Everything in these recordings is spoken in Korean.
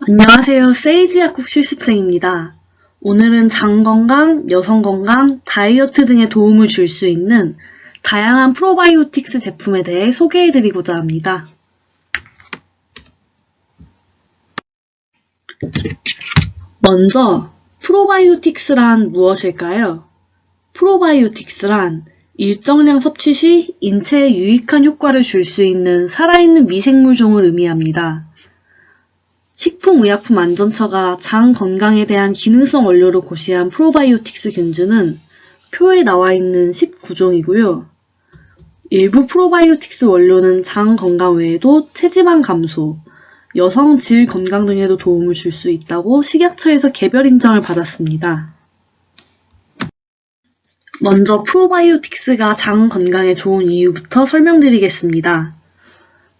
안녕하세요. 세이지 약국 실습생입니다. 오늘은 장 건강, 여성 건강, 다이어트 등에 도움을 줄 수 있는 다양한 프로바이오틱스 제품에 대해 소개해드리고자 합니다. 먼저, 프로바이오틱스란 무엇일까요? 프로바이오틱스란 일정량 섭취 시 인체에 유익한 효과를 줄 수 있는 살아있는 미생물종을 의미합니다. 식품의약품안전처가 장 건강에 대한 기능성 원료로 고시한 프로바이오틱스 균주는 표에 나와 있는 19종이고요. 일부 프로바이오틱스 원료는 장 건강 외에도 체지방 감소, 여성 질 건강 등에도 도움을 줄 수 있다고 식약처에서 개별 인정을 받았습니다. 먼저 프로바이오틱스가 장 건강에 좋은 이유부터 설명드리겠습니다.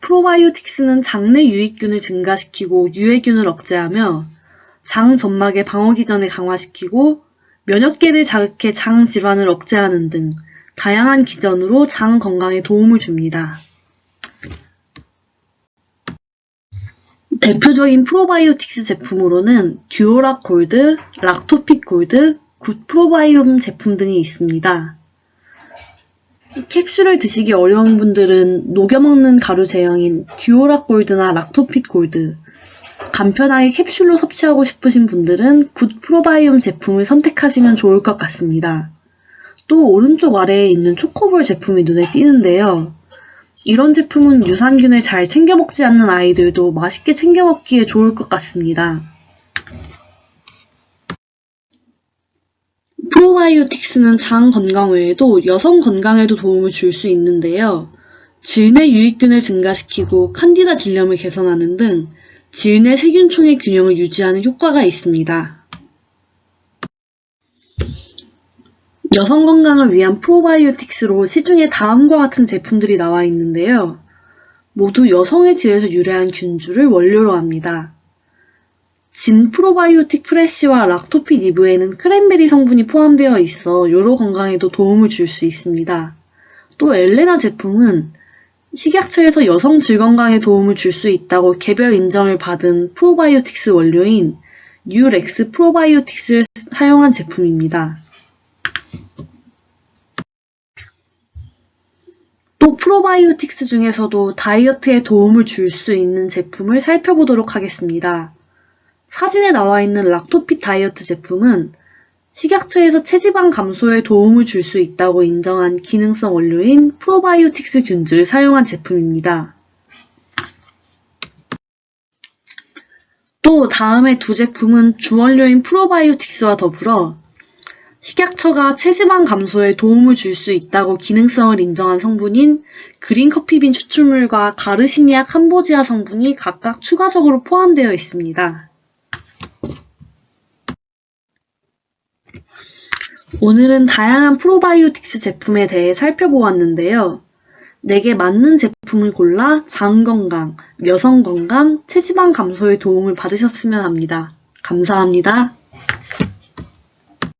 프로바이오틱스는 장내 유익균을 증가시키고 유해균을 억제하며 장 점막의 방어 기전을 강화시키고 면역계를 자극해 장 질환을 억제하는 등 다양한 기전으로 장 건강에 도움을 줍니다. 대표적인 프로바이오틱스 제품으로는 듀오락 골드, 락토핏 골드, 굿 프로바이옴 제품 등이 있습니다. 캡슐을 드시기 어려운 분들은 녹여 먹는 가루 제형인 듀오락 골드나 락토핏 골드, 간편하게 캡슐로 섭취하고 싶으신 분들은 굿 프로바이옴 제품을 선택하시면 좋을 것 같습니다. 또 오른쪽 아래에 있는 초코볼 제품이 눈에 띄는데요. 이런 제품은 유산균을 잘 챙겨 먹지 않는 아이들도 맛있게 챙겨 먹기에 좋을 것 같습니다. 프로바이오틱스는 장 건강 외에도 여성 건강에도 도움을 줄 수 있는데요. 질내 유익균을 증가시키고 칸디다 질염을 개선하는 등 질내 세균총의 균형을 유지하는 효과가 있습니다. 여성 건강을 위한 프로바이오틱스로 시중에 다음과 같은 제품들이 나와 있는데요. 모두 여성의 질에서 유래한 균주를 원료로 합니다. 진 프로바이오틱 프레쉬와 락토핏 이브에는 크랜베리 성분이 포함되어 있어 요로 건강에도 도움을 줄 수 있습니다. 또 엘레나 제품은 식약처에서 여성 질 건강에 도움을 줄 수 있다고 개별 인정을 받은 프로바이오틱스 원료인 뉴렉스 프로바이오틱스를 사용한 제품입니다. 또 프로바이오틱스 중에서도 다이어트에 도움을 줄 수 있는 제품을 살펴보도록 하겠습니다. 사진에 나와 있는 락토핏 다이어트 제품은 식약처에서 체지방 감소에 도움을 줄 수 있다고 인정한 기능성 원료인 프로바이오틱스 균주를 사용한 제품입니다. 또 다음의 두 제품은 주원료인 프로바이오틱스와 더불어 식약처가 체지방 감소에 도움을 줄 수 있다고 기능성을 인정한 성분인 그린커피빈 추출물과 가르시니아 캄보지아 성분이 각각 추가적으로 포함되어 있습니다. 오늘은 다양한 프로바이오틱스 제품에 대해 살펴보았는데요. 내게 맞는 제품을 골라 장 건강, 여성 건강, 체지방 감소에 도움을 받으셨으면 합니다. 감사합니다.